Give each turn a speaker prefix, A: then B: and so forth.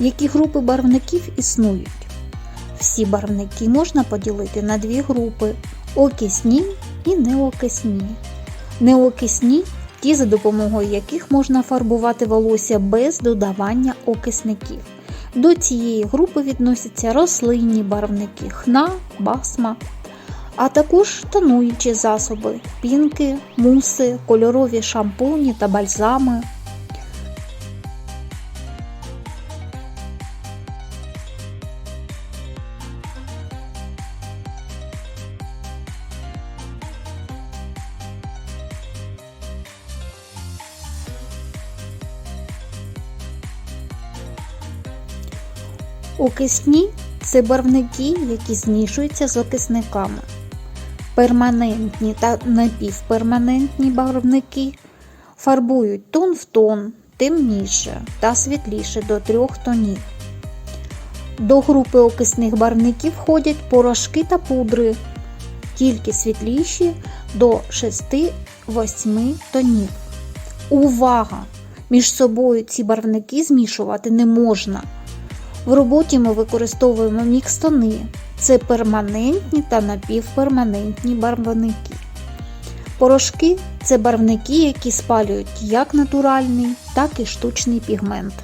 A: Які групи барвників існують? Всі барвники можна поділити на дві групи окисні і неокисні. Неокисні ті, за допомогою яких можна фарбувати волосся без додавання окисників. До цієї групи відносяться рослинні барвники хна, басма, а також тонуючі засоби пінки, муси, кольорові шампуні та бальзами. Окисні це барвники, які змішуються з окисниками. Перманентні та напівперманентні барвники фарбують тон в тон, темніше та світліше до трьох тонів. До групи окисних барвників входять порошки та пудри, тільки світліші до 6-8 тонів. Увага! Між собою ці барвники змішувати не можна. В роботі ми використовуємо мікстони. Це перманентні та напівперманентні барвники. Порошки це барвники, які спалюють як натуральний, так і штучний пігмент.